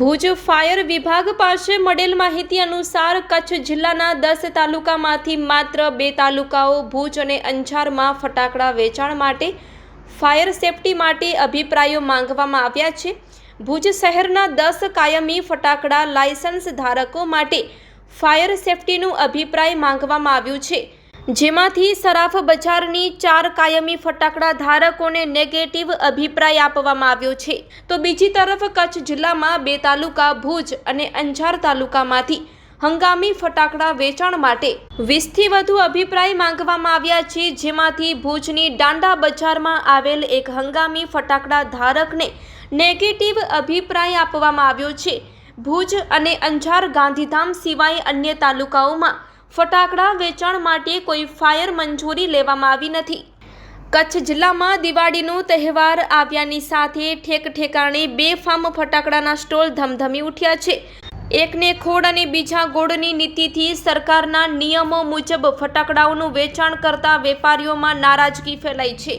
Bhuj fire વિભાગ પાસે મળેલ માહિતી અનુસાર કચ્છ જિલ્લાના દસ તાલુકામાંથી માત્ર બે તાલુકાઓ ભુજ અને અંજારમાં ફટાકડા વેચાણ માટે, ફાયર સેફટી માટે અભિપ્રાયો માંગવામાં આવ્યા છે. ભુજ શહેરના દસ કાયમી ફટાકડા લાયસન્સ ધારકો માટે ફાયર સેફટીનું અભિપ્રાય માંગવામાં આવ્યું છે. જેમાંથી સરાફ બજારની ચાર કાયમી ફટાકડા ધારકોને નેગેટિવ અભિપ્રાય આપવામાં આવ્યો છે. તો બીજી તરફ કચ્છ જિલ્લામાં બે તાલુકા ભુજ અને અંજાર તાલુકામાંથી હંગામી ફટાકડા વેચાણ માટે વીસથી વધુ અભિપ્રાય માંગવામાં આવ્યા છે. જેમાંથી ભુજની દાંડા બજારમાં આવેલ એક હંગામી ફટાકડા ધારકને નેગેટિવ અભિપ્રાય આપવામાં આવ્યો છે. ભુજ અને અંજાર ગાંધીધામ સિવાય અન્ય તાલુકાઓમાં ફટાકડા વેચાણ માટે કોઈ ફાયર મંજૂરી લેવામાં આવી નથી. કચ્છ જિલ્લામાં દિવાળીનો તહેવાર આવ્યાની સાથે ઠેક ઠેકાણે બે ફાર્મ ફટાકડાના સ્ટોલ ધમધમી ઉઠ્યા છે. એકને ખોડ અને બીજા ગોળની નીતિથી સરકારના નિયમો મુજબ ફટાકડાઓનું વેચાણ કરતા વેપારીઓમાં નારાજગી ફેલાઈ છે.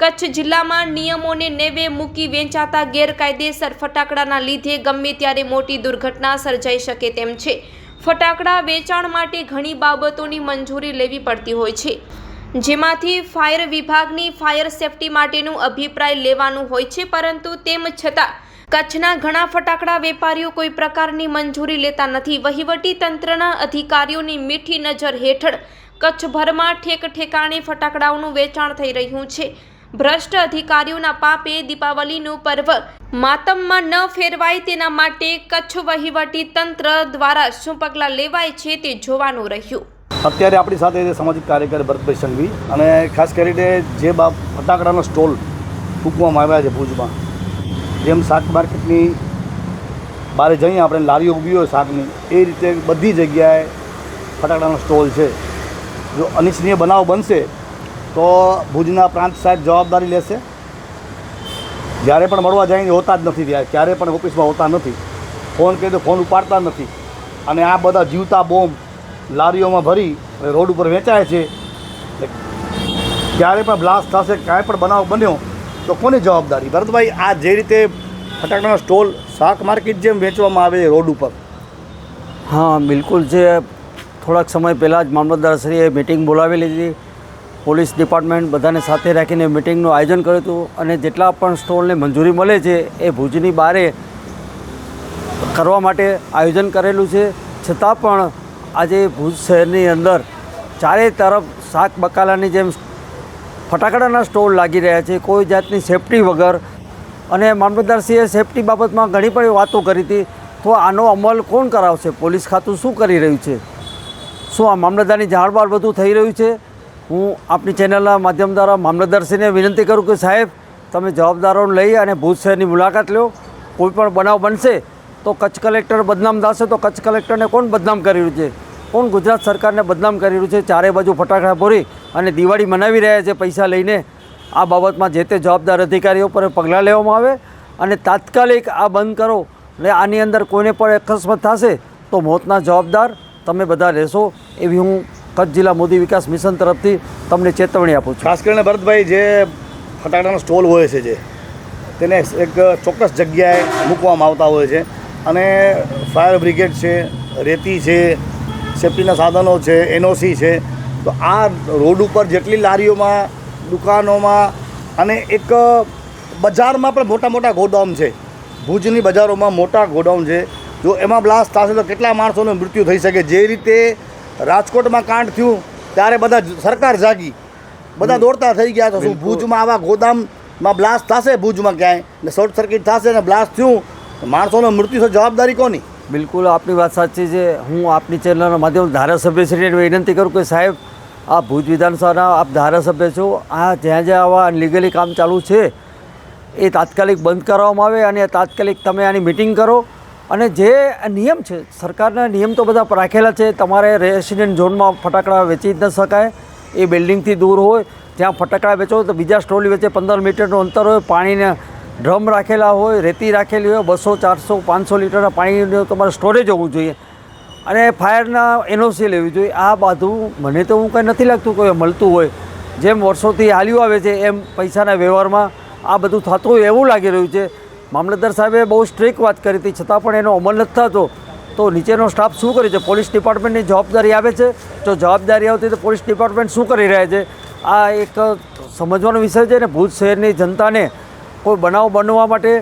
કચ્છ જિલ્લામાં નિયમોને નેવે મૂકી વેચાતા ગેરકાયદેસર ફટાકડાના લીધે ગમે ત્યારે મોટી દુર્ઘટના સર્જાઈ શકે તેમ છે. ફટાકડા વેચાણ માટે ઘણી બાબતોની મંજૂરી લેવી પડતી હોય છે. જેમાંથી ફાયર વિભાગની ફાયર સેફટી માટેનું અભિપ્રાય લેવાનું હોય છે, પરંતુ તેમ છતાં કચ્છના ઘણા ફટાકડા વેપારીઓ કોઈ પ્રકારની મંજૂરી લેતા નથી. વહીવટી તંત્રના અધિકારીઓની મીઠી નજર હેઠળ કચ્છભરમાં ઠેક ઠેકાણે ફટાકડાઓનું વેચાણ થઈ રહ્યું છે. ભ્રષ્ટ અધિકારીઓના પાપે દીપાવલીનું પર્વ માતમમાં ન ફેરવાય તેના માટે કચ્છ વહીવટી તંત્ર દ્વારા શું પગલાં લેવાય છે તે જોવાનું રહ્યું. અત્યારે આપણી સાથે સામાજિક કાર્યકર ભરતભાઈ સંઘવી અને ખાસ કરીને જે બાપ ફટાકડાનો સ્ટોલ ફૂંકવામાં આવ્યા છે ભુજમાં, જેમ શાક માર્કેટની બહાર જઈએ આપણે લારીઓ ઊભી હોય શાકની, એ રીતે બધી જગ્યાએ ફટાકડાનો સ્ટોલ છે. જો અનિચ્છનીય બનાવ બનશે તો ભુજના પ્રાંત સાહેબ જવાબદારી લેશે. જ્યારે પણ મળવા જઈને હોતા જ નથી ત્યાં. ક્યારે પણ ઓફિસમાં હોતા નથી. ફોન કહે તો ફોન ઉપાડતા નથી. અને આ બધા જીવતા બોમ્બ લારીઓમાં ભરી અને રોડ ઉપર વેચાય છે. ક્યારે પણ બ્લાસ્ટ થશે, કાંઈ પણ બનાવ બન્યો, તો કોની જવાબદારી? ભરતભાઈ, આ જે રીતે ફટાકડાનો સ્ટોલ શાક માર્કેટ જેમ વેચવામાં આવે છે રોડ ઉપર. હા, બિલકુલ. જે થોડાક સમય પહેલાં જ મામલતદારશ્રીએ મિટિંગ બોલાવેલી હતી પોલીસ ડિપાર્ટમેન્ટ બધાને સાથે રાખીને મિટિંગનું આયોજન કર્યું હતું અને જેટલા પણ સ્ટોલને મંજૂરી મળે છે એ ભુજની બારે કરવા માટે આયોજન કરેલું છે. છતાં પણ આજે ભુજ શહેરની અંદર ચારે તરફ શાક બકાલાની જેમ ફટાકડાના સ્ટોલ લાગી રહ્યા છે. કોઈ જાતની સેફટી વગર અને મામલતદારસિંહે સેફટી બાબતમાં ઘણી બધી વાતો કરી હતી. તો આનો અમલ કોણ કરાવશે? પોલીસ ખાતું શું કરી રહ્યું છે? શું આ મામલતદારની જાણબાર બધું થઈ રહ્યું છે? હું આપની ચેનલના માધ્યમ દ્વારા મામલતદારશ્રીને વિનંતી કરું કે સાહેબ, તમે જવાબદારોને લઈ અને ભુજ શહેરની મુલાકાત લો. કોઈ પણ બનાવ બનશે તો કચ્છ કલેક્ટર બદનામ થશે તો કચ્છ કલેક્ટરને કોણ બદનામ કરી રહ્યું છે? કોણ ગુજરાત સરકારને બદનામ કરી રહ્યું છે? ચારે બાજુ ફટાકડા ભરી અને દિવાળી મનાવી રહ્યા છે પૈસા લઈને. આ બાબતમાં જે તે જવાબદાર અધિકારીઓ પર પગલાં લેવામાં આવે અને તાત્કાલિક આ બંધ કરો અને આની અંદર કોઈને પણ અકસ્માત થશે તો મોતના જવાબદાર તમે બધા રહેશો એવી હું કચ્છ જિલ્લા મોદી વિકાસ મિશન તરફથી તમને ચેતવણી આપું છું. ખાસ કરીને ભરતભાઈ, જે ફટાકડાનો સ્ટોલ હોય છે જે, તેને એક ચોક્કસ જગ્યાએ મૂકવામાં આવતા હોય છે. અને ફાયર બ્રિગેડ છે, રેતી છે, સેફ્ટીના સાધનો છે, એનઓસી છે, તો આ રોડ ઉપર જેટલી લારીઓમાં, દુકાનોમાં અને એક બજારમાં પણ મોટા મોટા ગોડાઉન છે. ભુજની બજારોમાં મોટા ગોડાઉન છે. જો એમાં બ્લાસ્ટ થશે તો કેટલા માણસોનું મૃત્યુ થઈ શકે? જે રીતે રાજકોટમાં કાંડ થયું ત્યારે બધા સરકાર જાગી. બધા દોડતા થઈ ગયા તો શું ભુજમાં આવા ગોદામમાં બ્લાસ્ટ થશે ભુજમાં ક્યાંય? ને શોર્ટ સર્કિટ થશે ને બ્લાસ્ટ થયું માણસોનો મૃત્યુ થશે જવાબદારી કોની? બિલકુલ આપની વાત સાચી છે. હું આપની ચેનલના માધ્યમ ધારાસભ્યશ્રીને વિનંતી કરું કે સાહેબ આ ભુજ વિધાનસભાના આપ ધારાસભ્ય છો. આ જ્યાં જ્યાં આવા લીગલી કામ ચાલુ છે એ તાત્કાલિક બંધ કરવામાં આવે અને તાત્કાલિક તમે આની મિટિંગ કરો. અને જે નિયમ છે, સરકારના નિયમ તો બધા રાખેલા છે, તમારે રેસિડેન્ટ ઝોનમાં ફટાકડા વેચી જ ન શકાય. એ બિલ્ડિંગથી દૂર હોય ત્યાં ફટાકડા વેચો તો બીજા સ્ટોલ વચ્ચે પંદર મીટરનું અંતર હોય, પાણીને ડ્રમ રાખેલા હોય, રેતી રાખેલી હોય, બસો, ચારસો, પાંચસો લીટરના પાણીનું તમારે સ્ટોરેજ હોવું જોઈએ. અને ફાયરના એનઓસી લેવી જોઈએ. આ બધું મને તો હું કંઈ નથી લાગતું કોઈ મળતું હોય. જેમ વર્ષોથી હાલ્યું આવે છે, એમ પૈસાના વ્યવહારમાં આ બધું થતું હોય એવું લાગી રહ્યું છે મામલતદાર સાહેબે બહુ સ્ટ્રીક વાત કરી હતી છતાં પણ એનો અમલ નથી થતો. તો નીચેનો સ્ટાફ શું કરે છે? પોલીસ ડિપાર્ટમેન્ટની જવાબદારી આવે છે? જો જવાબદારી આવતી તો પોલીસ ડિપાર્ટમેન્ટ શું કરી રહ્યા છે? આ એક સમજવાનો વિષય છે ને ભુજ શહેરની જનતાને કોઈ બનાવ બનવા માટે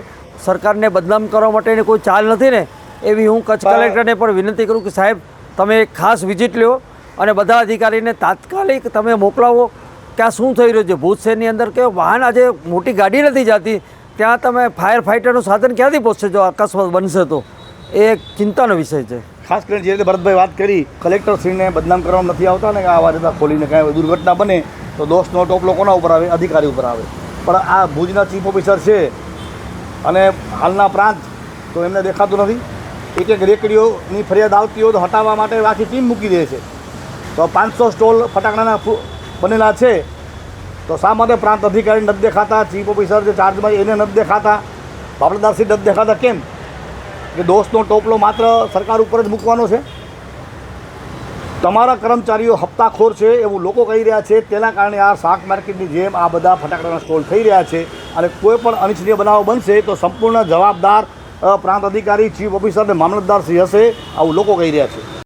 સરકારને બદનામ કરવા માટેની કોઈ ચાલ નથી ને? એવી હું કચ્છ કલેક્ટરને પણ વિનંતી કરું કે સાહેબ તમે એક ખાસ વિઝિટ લ્યો અને બધા અધિકારીને તાત્કાલિક તમે મોકલાવો. કે આ શું થઈ રહ્યું છે? ભુજ શહેરની અંદર કે વાહન આજે મોટી ગાડી નથી જતી? ત્યાં તમે ફાયર ફાઇટરનું સાધન ક્યાંથી પહોંચશે જો અકસ્માત બનશે તો? એ એક ચિંતાનો વિષય છે. ખાસ કરીને જે રીતે ભરતભાઈ વાત કરી કલેક્ટરશ્રીને બદનામ કરવામાં નથી આવતા ને કે આવા રીતે ખોલીને કાંઈ દુર્ઘટના બને, તો દોષનો ટોપલો કોના ઉપર આવે, અધિકારી ઉપર આવે. પણ આ ભુજના ચીફ ઓફિસર છે અને હાલના પ્રાંત, તો એમને દેખાતું નથી. એક એક રેકડીઓની ફરિયાદ આવતી હોય તો હટાવવા માટે આખી ટીમ મૂકી દે છે. તો પાંચસો સ્ટોલ ફટાકડાના બનેલા છે. તો શા માટે પ્રાંત અધિકારી નથી દેખાતા? ચીફ ઓફિસર જે ચાર્જમાં એને નથી દેખાતા? મામલતદારશ્રી નથી દેખાતા કેમ? કે દોષનો ટોપલો માત્ર સરકાર ઉપર જ મૂકવાનો છે? તમારા કર્મચારીઓ હપ્તાખોર છે, એવું લોકો કહી રહ્યા છે. તેના કારણે આ શાક માર્કેટની જેમ આ બધા ફટાકડાના સ્ટોલ થઈ રહ્યા છે. અને કોઈ પણ અનિચ્છનીય બનાવ બનશે તો સંપૂર્ણ જવાબદાર પ્રાંત અધિકારી ચીફ ઓફિસર અને મામલતદાર શ્રી હશે, આવું લોકો કહી રહ્યા છે.